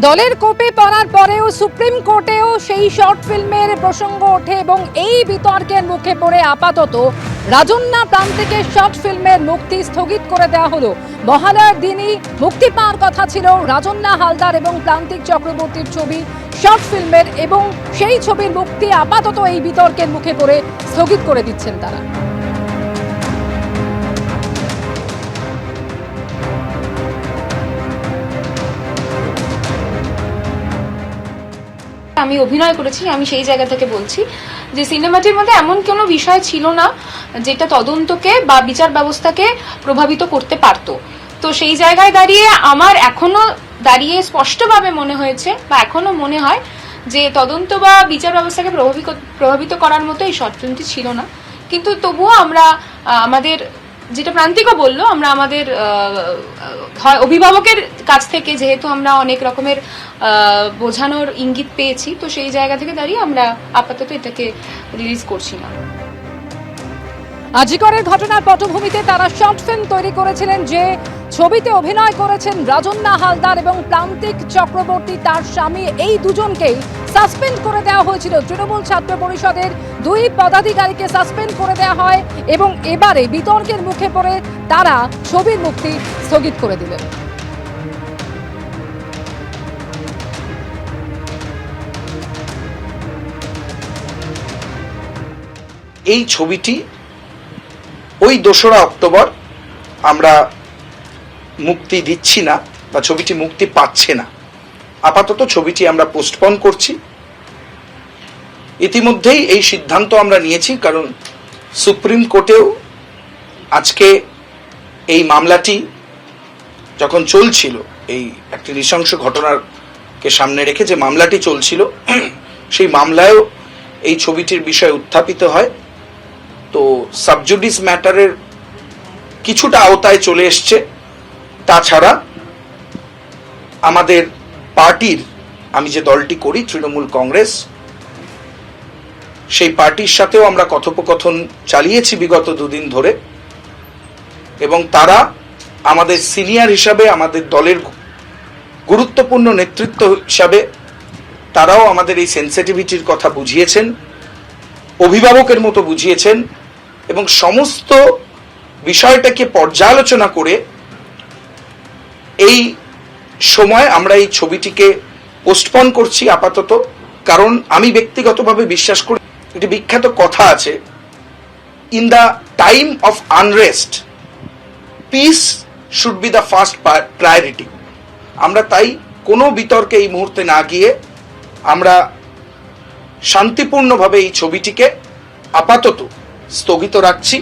দলের কোপে পড়ার পরেও সুপ্রিম কোর্টেও সেই শর্ট ফিল্মের প্রসঙ্গ ওঠে এবং এই বিতর্কের মুখে পড়ে আপাতত রাজন্যা প্রান্তিকের শর্ট ফিল্মের মুক্তি স্থগিত করে দেওয়া হলো। মহালয়ার দিনই মুক্তি পাওয়ার কথা ছিল রাজন্যা হালদার এবং প্রান্তিক চক্রবর্তীর ছবি শর্ট ফিল্মের এবং সেই ছবির মুক্তি আপাতত এই বিতর্কের মুখে পড়ে স্থগিত করে দিচ্ছেন তারা। আমি অভিনয় করেছি, আমি সেই জায়গা থেকে বলছি যে সিনেমাটির মধ্যে এমন কোনো বিষয় ছিল না যেটা তদন্তকে বা বিচার ব্যবস্থাকে প্রভাবিত করতে পারতো। তো সেই জায়গায় দাঁড়িয়ে আমার এখনও দাঁড়িয়ে স্পষ্টভাবে মনে হয়েছে বা এখনও মনে হয় যে তদন্ত বা বিচার ব্যবস্থাকে প্রভাবিত করার মতো এই শর্ট ছিল না। কিন্তু তবুও আমরা আমাদের যেটা প্রান্তিকও বলল, আমরা আমাদের হয় অভিভাবকের কাছ থেকে যেহেতু আমরা অনেক রকমের বোঝানোর ইঙ্গিত পেয়েছি, তো সেই জায়গা থেকে দাঁড়িয়ে আমরা আপাতত এটাকে রিলিজ করছি না। আজিকরের ঘটনার পটভূমিতে তারা শর্ট ফিল্ম তৈরি করেছিলেন যে ছবিতে অভিনয় করেছেন রাজন্না হালদার এবং প্রান্তিক চক্রবর্তী তার স্বামী। এই দুজনকেই সাসপেন্ড করে দেওয়া হয়েছিল। তৃণমূল ছাত্র পরিষদের দুই পদাধিকারীকে সাসপেন্ড করে দেওয়া হয় এবং এবারে বিতর্কের মুখে পড়ে তারা ছবির মুক্তি স্থগিত করে দিলেন। এই ছবিটি ওই দোসরা অক্টোবর আমরা মুক্তি দিচ্ছি না বা ছবিটি মুক্তি পাচ্ছে না। আপাতত ছবিটি আমরা পোস্টপন করছি। ইতিমধ্যেই এই সিদ্ধান্ত আমরা নিয়েছি, কারণ সুপ্রিম কোর্টেও আজকে এই মামলাটি যখন চলছিল, এই একটি নৃশংস ঘটনাকে সামনে রেখে যে মামলাটি চলছিল, সেই মামলায়ও এই ছবিটির বিষয় উত্থাপিত হয়। তো সাবজুডিস ম্যাটারের কিছুটা আওতায় চলে এসছে। তাছাড়া আমাদের পার্টির, আমি যে দলটি করি, তৃণমূল কংগ্রেস, সেই পার্টির সাথেও আমরা কথোপকথন চালিয়েছি বিগত দুদিন ধরে। এবং তারা আমাদের সিনিয়র হিসাবে, আমাদের দলের গুরুত্বপূর্ণ নেতৃত্ব হিসাবে তারাও আমাদের এই সেন্সিটিভিটির কথা বুঝিয়েছেন, অভিভাবকের মতো বুঝিয়েছেন। এবং সমস্ত বিষয়টাকে পর্যালোচনা করে এই সময় আমরা এই ছবিটিকে পোস্টপন করছি আপাতত, কারণ আমি ব্যক্তিগতভাবে বিশ্বাস করি একটি বিখ্যাত কথা আছে in the time of unrest peace should be the first priority আমরা তাই কোনো বিতর্কে এই মুহূর্তে না গিয়ে আমরা শান্তিপূর্ণভাবে এই ছবিটিকে আপাতত স্থগিত রাখছি।